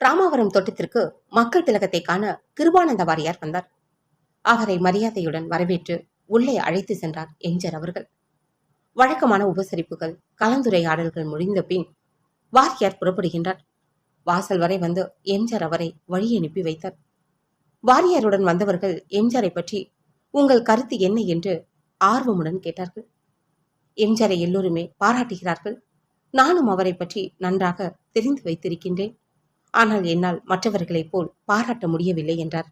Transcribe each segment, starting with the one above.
ராமாவரம் தோட்டத்திற்கு மக்கள் திலகத்தை காண கிருபானந்த வாரியார் வந்தார். அவரை மரியாதையுடன் வரவேற்று உள்ளே அழைத்து சென்றார் எம்ஜர் அவர்கள். வழக்கமான உபசரிப்புகள் கலந்துரையாடல்கள் முடிந்த பின் வாரியார் புறப்படுகின்றார். வாசல் வரை வந்து எம்ஜர் அவரை வழி அனுப்பி வைத்தார். வாரியாருடன் வந்தவர்கள் எம்ஜாரை பற்றி உங்கள் கருத்து என்ன என்று ஆர்வமுடன் கேட்டார்கள். எம்ஜாரை எல்லோருமே பாராட்டுகிறார்கள். நானும் அவரை பற்றி நன்றாக தெரிந்து வைத்திருக்கின்றேன். ஆனால் என்னால் மற்றவர்களைப் போல் பாராட்ட முடியவில்லை என்றார்.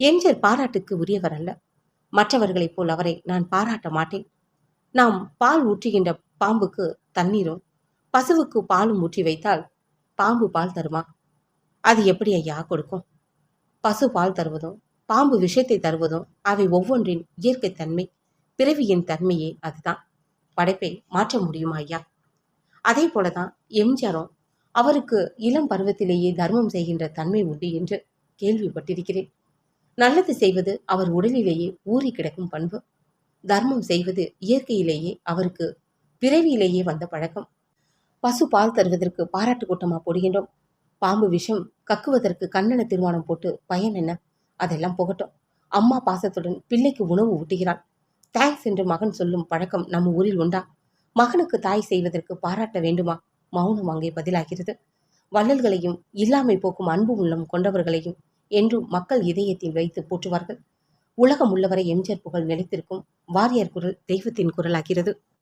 எம்ஜிஆர் பாராட்டுக்கு உரியவர் அல்ல. மற்றவர்களைப் போல் அவரை நான் பாராட்ட மாட்டேன். நாம் பால் ஊற்றுகின்ற பாம்புக்கு தண்ணீரும் பசுவுக்கு பாலும் ஊற்றி வைத்தால் பாம்பு பால் தருமா? அது எப்படி ஐயா கொடுக்கும்? பசு பால் தருவதும் பாம்பு விஷயத்தை தருவதும் அவை ஒவ்வொன்றின் இயற்கை தன்மை பிறவியின் தன்மையே அதுதான். படைப்பை மாற்ற முடியுமா ஐயா? அதே போலதான் எம்ஜிஆரும் அவருக்கு இளம் பருவத்திலேயே தர்மம் செய்கின்ற தன்மை உண்டு என்று கேள்விப்பட்டிருக்கிறேன். நல்லது செய்வது அவர் உடலிலேயே ஊறி கிடக்கும் பண்பு. தர்மம் செய்வது இயற்கையிலேயே அவருக்கு பிறவியிலேயே வந்த பழக்கம். பசு பால் தருவதற்கு பாராட்டு கூட்டமா போடுகின்றோம். பாம்பு விஷம் கக்குவதற்கு கண்ணன திருமணம் போட்டு பயன் என்ன? அதெல்லாம் போகட்டும். அம்மா பாசத்துடன் பிள்ளைக்கு உணவு ஊட்டுகிறாள். தேங்க்ஸ் என்று மகன் சொல்லும் பழக்கம் நம்ம ஊரில் உண்டா? மகனுக்கு தாய் செய்வதற்கு பாராட்ட வேண்டுமா? மௌனம் அங்கே பதிலாகிறது. வள்ளல்களையும் இல்லாமை போக்கும் அன்பு உள்ளம் கொண்டவர்களையும் என்றும் மக்கள் இதயத்தில் வைத்து போற்றுவார்கள். உலகம் உள்ளவரை எம்ஜிஆர் புகழ் நிலைத்திருக்கும் வாரியார் குரல் தெய்வத்தின் குரலாகிறது.